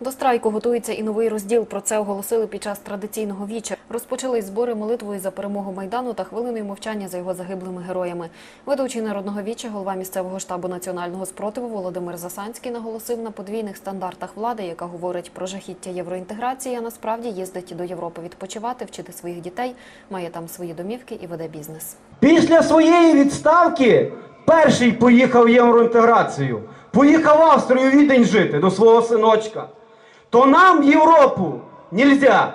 До страйку готується і новий розділ. Про це оголосили під час традиційного віча. Розпочали збори молитвою за перемогу майдану та хвилиною мовчання за його загиблими героями. Ведучий народного віча, голова місцевого штабу національного спротиву Володимир Засанський наголосив на подвійних стандартах влади, яка говорить про жахіття євроінтеграції, а насправді їздить до Європи відпочивати, вчити своїх дітей, має там свої домівки і веде бізнес. Після своєї відставки перший поїхав в євроінтеграцію. Поїхав в Австрію відень жити до свого синочка. То нам Європу нельзя.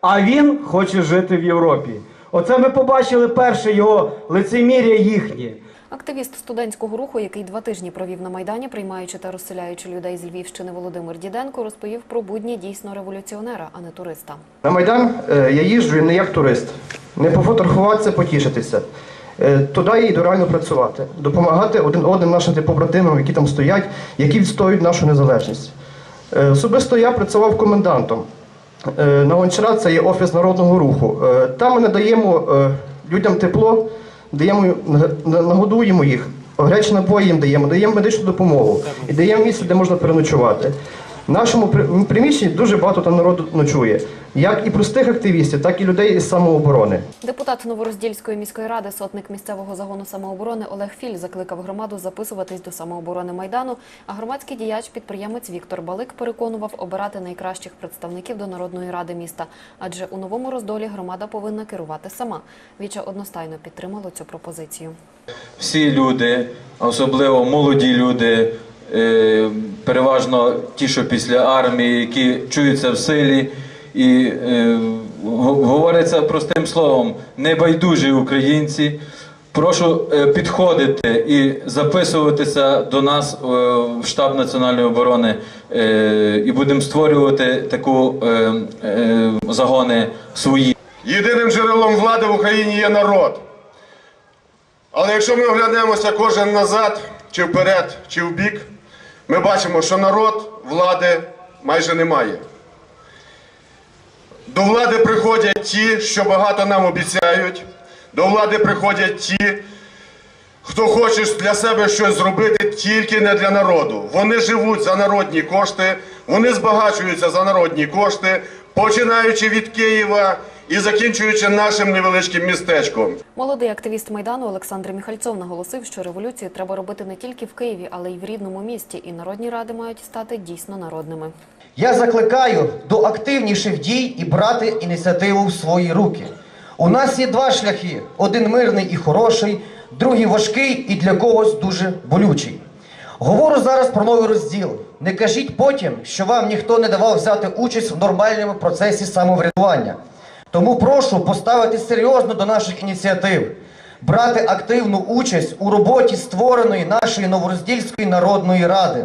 А він хоче жити в Європі. Оце ми побачили перше його лицемір'я їхнє. Активіст студентського руху, який два тижні провів на майдані, приймаючи та розселяючи людей з Львівщини Володимир Діденко, розповів про будні дійсно революціонера, а не туриста. На Майдан е, я їжджу не як турист, не пофотографуватися, потішитися. Е, Туди йду реально працювати, допомагати один одним нашим типу, побратимам, які там стоять, які відстоюють нашу незалежність. Е, Особисто я працював комендантом. Е, На Гончара це є офіс народного руху. Е, Там ми надаємо людям тепло, даємо, нагодуємо їх, гарячі напої їм даємо, даємо медичну допомогу і даємо місце, де можна переночувати. В нашому при- приміщенні дуже багато там народу ночує, як і простих активістів, так і людей із самооборони. Депутат Новороздільської міської ради, сотник місцевого загону самооборони Олег Філь закликав громаду записуватись до самооборони майдану. А громадський діяч, підприємець Віктор Балик переконував обирати найкращих представників до народної ради міста. Адже у новому роздолі громада повинна керувати сама. Віча одностайно підтримало цю пропозицію. всі люди, особливо молоді люди, переважно ті, що після армії, які чуються в силі, і е, го- говориться простим словом, небайдужі українці. Прошу е, підходити і записуватися до нас е, в штаб національної оборони е, і будемо створювати таку е, е, загони свої. Єдиним джерелом влади в Україні є народ. Але якщо ми оглянемося кожен назад, чи вперед, чи вбік, ми бачимо, що народ влади майже немає. До влади приходять ті, що багато нам обіцяють. До влади приходять ті, хто хоче для себе щось зробити тільки не для народу. Вони живуть за народні кошти, вони збагачуються за народні кошти, починаючи від Києва і закінчуючи нашим невеличким містечком. Молодий активіст майдану Олександр Міхальцов наголосив, що революцію треба робити не тільки в Києві, але й в рідному місті. І народні ради мають стати дійсно народними. Я закликаю до активніших дій і брати ініціативу в свої руки. У нас є два шляхи: один мирний і хороший, другий важкий і для когось дуже болючий. Говорю зараз про новий розділ. Не кажіть потім, що вам ніхто не давав взяти участь в нормальному процесі самоврядування. Тому прошу поставити серйозно до наших ініціатив, брати активну участь у роботі створеної нашої Новороздільської народної ради.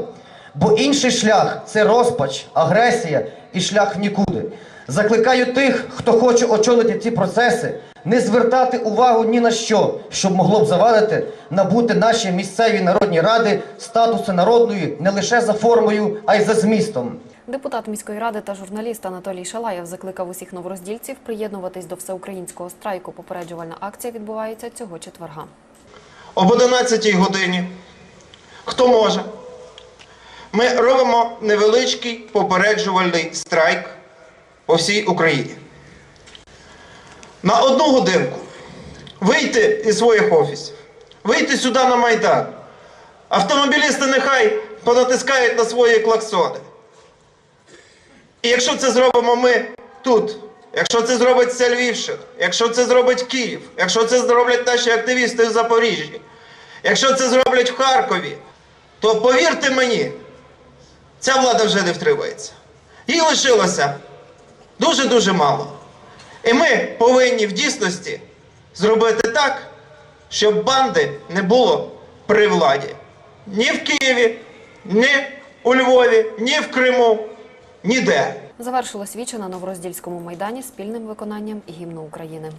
Бо інший шлях це розпач, агресія і шлях в нікуди. Закликаю тих, хто хоче очолити ці процеси, не звертати увагу ні на що, щоб могло б завадити набути наші місцеві народні ради статусу народної не лише за формою, а й за змістом. Депутат міської ради та журналіст Анатолій Шалаєв закликав усіх новороздільців приєднуватись до всеукраїнського страйку. Попереджувальна акція відбувається цього четверга. об 11 годині. Хто може? Ми робимо невеличкий попереджувальний страйк по всій Україні. На одну годинку вийти із своїх офісів, вийти сюди на Майдан. Автомобілісти нехай понатискають на свої клаксони. І якщо це зробимо ми тут, якщо це зробить вся Львівщина, якщо це зробить Київ, якщо це зроблять наші активісти в Запоріжжі, якщо це зроблять в Харкові, то повірте мені, ця влада вже не втримається. Їй лишилося дуже-дуже мало. І ми повинні в дійсності зробити так, щоб банди не було при владі. Ні в Києві, ні у Львові, ні в Криму, ніде. Завершилось віче на Новороздільському майдані спільним виконанням гімну України.